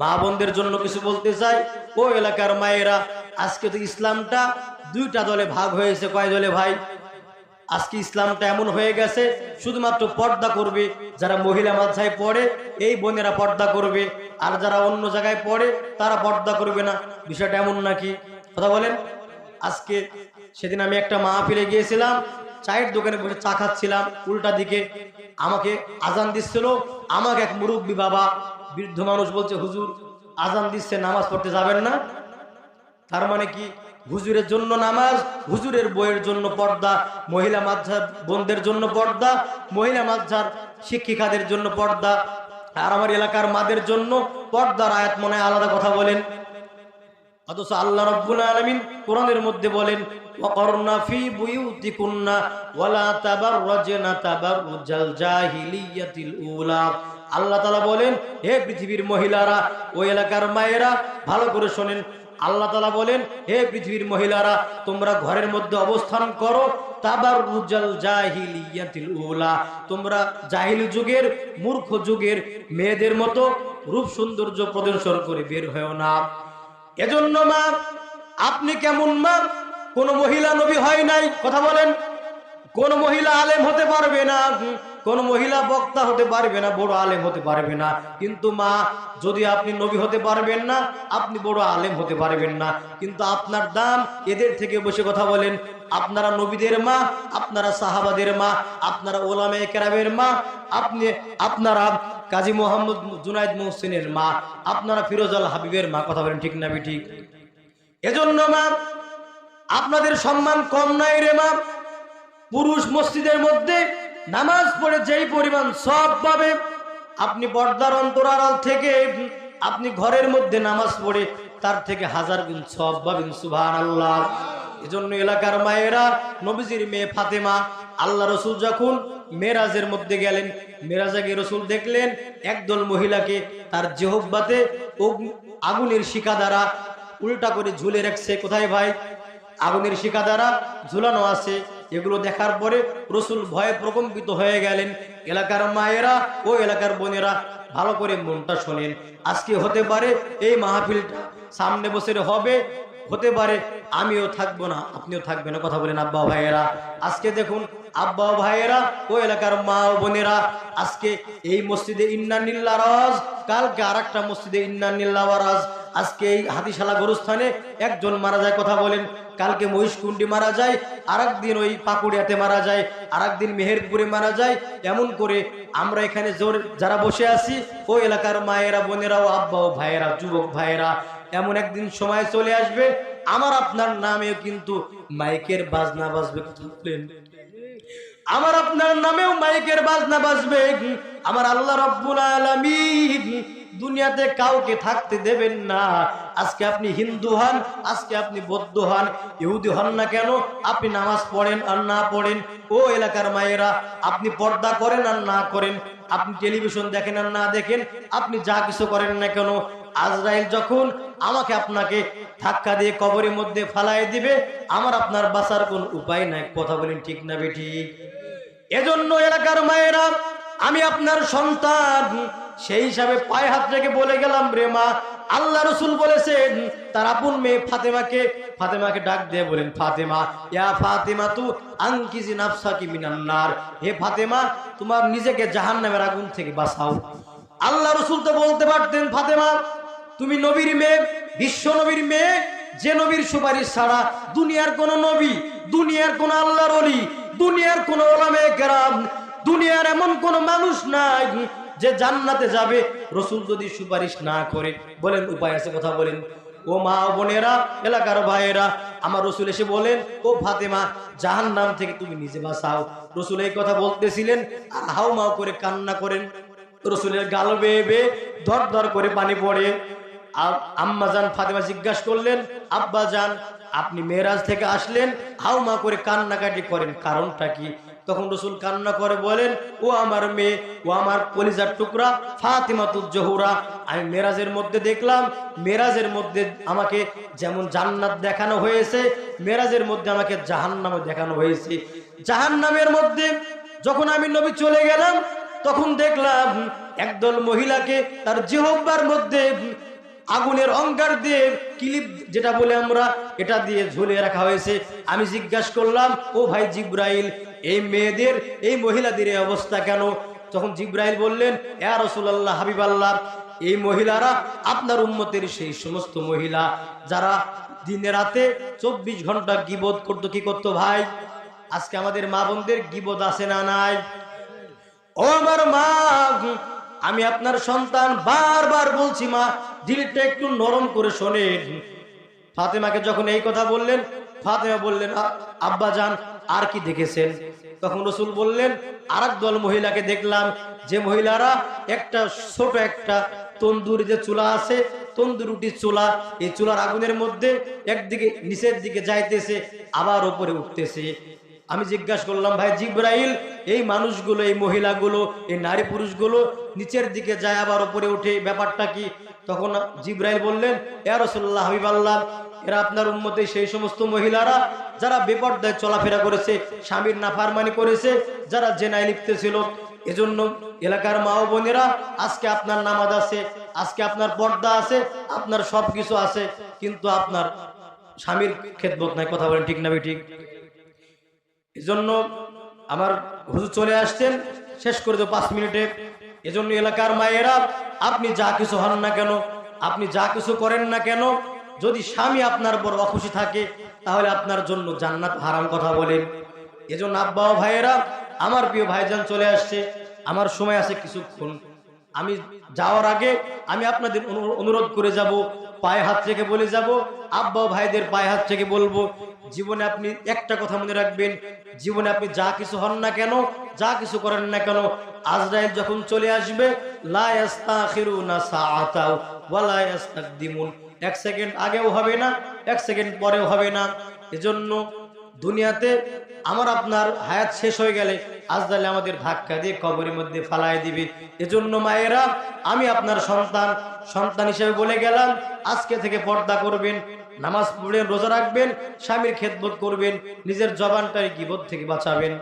মা বোনদের জন্য কিছু বলতে চাই। ও এলাকার মায়েরা, আজকে তো ইসলামটা দুইটা দলে ভাগ হয়েছে। কয় দলে ভাই? আজকে ইসলামটা এমন হয়ে গেছে, শুধুমাত্র পর্দা করবে। যারা মহিলা মাদ্রাসায় পড়ে, এই বোনেরা পর্দা করবে। আর যারা অন্য জায়গায় পড়ে, তারা পর্দা করবে না। বিষয়টা এমন নাকি? কথা বলেন। আজকে সেদিন আমি একটা মাহফিলে গিয়েছিলাম, চায়ের দোকানে বসে চা খাচ্ছিলাম। উল্টা দিকে আমাকে আজান দিচ্ছিল। আমাকে এক মুরব্বী বাবা বৃদ্ধ মানুষ বলছে, হুজুর, আজান দিচ্ছে, নামাজ পড়তে যাবেন না? তার মানে কি? হুজুরের জন্য নামাজ, হুজুরের বইয়ের জন্য পর্দা, মহিলা মাঝার বোনদের জন্য পর্দা, মহিলা মাঝার শিক্ষিকাদের জন্য পর্দা, আর আমার এলাকার মাদের জন্য পর্দার আয়াত মনে আলাদা কথা বলেন। অথচ আল্লাহ রব্বুল আলামিন কোরআনের মধ্যে বলেন, ওয়াকরনা ফি বুয়ুতিকুন্না ওয়ালা তাবাররাজনা তাবাররুজাল জাহিলিয়াতিল উলা। আল্লাহ তাআলা বলেন, হে পৃথিবীর মহিলারা, ওই এলাকার মায়েরা, ভালো করে শোনেন। আল্লাহ তাআলা বলেন, হে পৃথিবীর মহিলারা, তোমরা ঘরের মধ্যে অবস্থান করো তাবাররুজাল জাহিলিয়াতিল উলা। তোমরা জাহিল যুগের, মূর্খ যুগের মেয়েদের মতো রূপ সৌন্দর্য প্রদর্শন করে বের হয়েও না। এজন্য মা, আপনি কেমন মা? কোন মহিলা নবী হয় নাই, কথা বলেন। কোন মহিলা আলেম হতে পারবে না, কোন মহিলা বক্তা হতে পারবে না, বড় আলেম হতে পারবে না। কিন্তু মা, যদি আপনি নবী হতে পারবেন না, আপনি বড় আলেম হতে পারবেন না। কিন্তু আপনার দাম এদের থেকে বসে কথা বলেন। আপনারা নবীদের মা, আপনারা সাহাবাদের মা, আপনারা ওলামে কেরামের মা আপনি আপনারা কাজী মোহাম্মদ জুনাইদ মোহসিনের মা, আপনারা ফিরোজ আল হাবিবের মা, কথা বলেন ঠিক না ঠিক? এজন্য মা, আপনাদের সম্মান কম নাই রে মা। পুরুষ মসজিদের মধ্যে নামাজ পড়ে যেই পরিমাণ সব পাবে, আপনি পর্দার অন্তরাল থেকে আপনি ঘরের মধ্যে নামাজ পড়ে তার থেকে হাজার গুণ সব পাবেন সুভান আল্লাহ এজন্য এলাকার মায়েরা, নবীজির মেয়ে ফাতেমা, আল্লাহ রসুল যখন মেরাজের মধ্যে গেলেন মেরাজাকে রসুল দেখলেন, একদল মহিলাকে তার জেহব্বাতে আগুনের শিকা দ্বারা উল্টা করে ঝুলে রাখছে। কোথায় ভাই? আগুনের শিকা দ্বারা ঝুলানো আছে। এগুলো দেখার পরে রসুল ভয়ে প্রকম্পিত হয়ে গেলেন। এলাকার মায়েরা ও এলাকার বোনেরা ভালো করে মনটা শোনেন। আজকে হতে পারে এই মাহফিলটা সামনে বছরে হবে। হতে পারে, আমিও থাকব না, আপনিও থাকবেন কথা বলেন আব্বা ভাইয়েরা। আজকে দেখুন আব্বা ভাইয়েরা, ও এলাকার মা ও বোনেরা, আজকে এই মসজিদে ইন্নানিল্লা রাজ, কালকে আর একটা মসজিদে ইন্নানিল্লা রাজ। আজকে এই হাতিশালা গরুস্থানে একজন মারা যায়, কথা বলেন। কালকে মহিষকুণ্ডি মারা যায় আর দিন ওই পাকুড়িয়াতে মারা যায় আর দিন মেহেরপুরে মারা যায়। এমন করে আমরা এখানে জোর যারা বসে আছি, ও এলাকার মায়েরা, বোনেরা ও আব্বা ও ভাইয়েরা, যুবক ভাইয়েরা এমন একদিন সময় চলে আসবে, আমার আপনার নামেও কিন্তু মাইকের বাজনা বাজবে, কথা বলেন। আমার আপনার নামেও মাইকের বাজনা বাজবে, আমার আল্লাহ রব্বুল আলামিন দুনিয়াতে কাউকে থাকতে দেবেন না। আজকে আপনি হিন্দু হন, আজকে আপনি বৌদ্ধ হন, ইহুদি হন না কেন, আপনি নামাজ পড়েন আর না পড়েন। ও এলাকার মায়েরা, আপনি পর্দা করেন আর না করেন। আপনি টেলিভিশন দেখেন আর না দেখেন, আপনি যা কিছু করেন না কেন, আজরাইল যখন আমাকে আপনাকে ধাক্কা দিয়ে কবরের মধ্যে ফালাই দিবে, আমার আপনার বাঁচার কোন উপায় নাই। কথা বলেন ঠিক না বেটি এজন্য এলাকার মায়েরা, আমি আপনার সন্তান, সেই হিসাবে পায়ে হাত রেখে বলে গেলাম, রে মা আল্লাহ রসুল বলেছেন, তার আপন মেয়ে ফাতেমাকে ফাতেমাকে ডাক দিয়ে বলেন, ফাতেমা, ইয়া ফাতেমা তু আঙ্কিজি নাফসা কি মিনান্নার হে ফাতেমা, তোমার নিজেকে জাহান্নামের আগুন থেকে বাঁচাও। আল্লাহ রসুল তো বলতে পারতেন, ফাতেমা, তুমি নবীর মেয়ে, বিশ্ব নবীর মেয়ে, যে নবীর সুপারিশ ছাড়া দুনিয়ার কোন নবী, দুনিয়ার কোন আল্লাহর অলি দুনিয়ার কোন ওলামে কেরাম, দুনিয়ার এমন কোন মানুষ নাই যে জান্নাতে যাবে, রসুল যদি সুপারিশ না করে বলেন, উপায় আছে কথা বলেন। ও মা বোনেরা, এলাকার ভাইয়েরা, আমার রসুল এসে বলেন, ও ফাতেমা জাহান নাম থেকে তুমি নিজে বাঁচাও। রসুল এই কথা বলতেছিলেন আর হাউ মাও করে কান্না করেন। রসুলের গাল বেয়ে বেয়ে ধর ধর করে পানি পড়ে। আর আম্মা জান ফাতেমা জিজ্ঞাসা করলেন, আব্বা জান, আপনি মেয়েরাজ থেকে আসলেন, হাউ মা করে কান্নাকাটি করেন, কারণটা কি? তখন রসুল কান্না করে বলেন, ও আমার মেয়ে, ও আমার কলিজার টুকরা ফাতিমাতুজ জহুরা। আমি মেরাজের মধ্যে দেখলাম, মেরাজের মধ্যে আমাকে যেমন জান্নাত দেখানো হয়েছে, মেরাজের মধ্যে আমাকে জাহান্নামে দেখানো হয়েছে। জাহান্নামের মধ্যে যখন আমি নবী চলে গেলাম, তখন দেখলাম একদল মহিলাকে তার জিহব্বার মধ্যে আগুনের অঙ্গার দিয়ে ক্লিপ, যেটা বলে আমরা, এটা দিয়ে ঝুলিয়ে রাখা হয়েছে। আমি জিজ্ঞাসা করলাম, ও ভাই জিব্রাইল এই মেয়েদের, এই মহিলাদের এই অবস্থা কেন? তখন জিব্রাইল বললেন এ রসুল্লাহ হাবিব আল্লাহ এই মহিলারা আপনার উম্মতের সেই সমস্ত মহিলা যারা দিনে রাতে চব্বিশ ঘণ্টা গিবোধ করতো, কি করতো ভাই? আজকে আমাদের মা বোনদের গিবোধ আছে না নাই? ও আমার মা, আমি আপনার সন্তান বারবার বলছি মা, দিলটা একটু নরম করে শোনেন। ফাতেমাকে যখন এই কথা বললেন, ফাতেমা বললেন, "আ- আব্বা যান আর কি দেখেছেন? তখন রসুল বললেন আর দল মহিলাকে দেখলাম। যে মহিলারা একটা ছোট একটা তন্দুরি যে চুলা আছে তন্দুরুটির চুলা, এই চুলার আগুনের মধ্যে একদিকে নিচের দিকে যাইতেছে, আবার ওপরে উঠতেছে। আমি জিজ্ঞাসা করলাম, ভাই জিব্রাইল, এই মানুষগুলো, এই মহিলাগুলো, এই নারী পুরুষগুলো নিচের দিকে যায়, আবার উপরে উঠে, ব্যাপারটা কি? তখন জিব্রাইল বললেন, এ রসল্লাহ হাবিব আল্লাহ, এরা আপনার উন্মতে সেই সমস্ত মহিলারা, যারা বেপর্দায় চলাফেরা করেছে, স্বামীর নাফারমানি করেছে, যারা জেনায় লিপ্ত ছিল। এজন্য এলাকার মা ও বোনেরা, আজকে আপনার নামাজ আছে, আজকে আপনার পর্দা আছে, আপনার সব কিছু আছে, কিন্তু আপনার স্বামীর খেদমত নাই। কথা বলেন, ঠিক না ঠিক? এজন্য আমার হুজুর চলে আসছেন, শেষ করে দেবো পাঁচ মিনিটে। এজন্য এলাকার মায়েরা, আপনি যা কিছু হন না কেন, আপনি যা কিছু করেন না কেন, যদি স্বামী আপনার বড় অখুশি থাকে, তাহলে আপনার জন্য জান্নাত হারাম কথা বলেন এজন্য আব্বা ও ভাইয়েরা, আমার প্রিয় ভাইজান চলে আসছে, আমার সময় আছে কিছুক্ষণ। আমি যাওয়ার আগে আমি আপনাদের অনুরোধ করে যাব পায়ে হাত থেকে বলে যাব আব্বা ভাইদের পায়ে হাত থেকে বলব, জীবনে আপনি একটা কথা মনে রাখবেন, জীবনে আপনি যা কিছু হন না কেন, যা কিছু করেন না কেন, আজরাইল যখন চলে আসবে এক সেকেন্ড আগেও হবে না, এক সেকেন্ড পরেও হবে না। এজন্য দুনিয়াতে আমার আপনার হায়াত শেষ হয়ে গেলে আজ তাহলে আমাদের ধাক্কা দিয়ে কবরের মধ্যে ফালাই দিবে। এজন্য মায়েরা, আমি আপনার সন্তান সন্তান হিসেবে বলে গেলাম, আজকে থেকে পর্দা করবেন, নামাজ পড়বেন রোজা রাখবেন, স্বামীর খেদবোধ করবেন, নিজের জবানটাই গিবোধ থেকে বাঁচাবেন।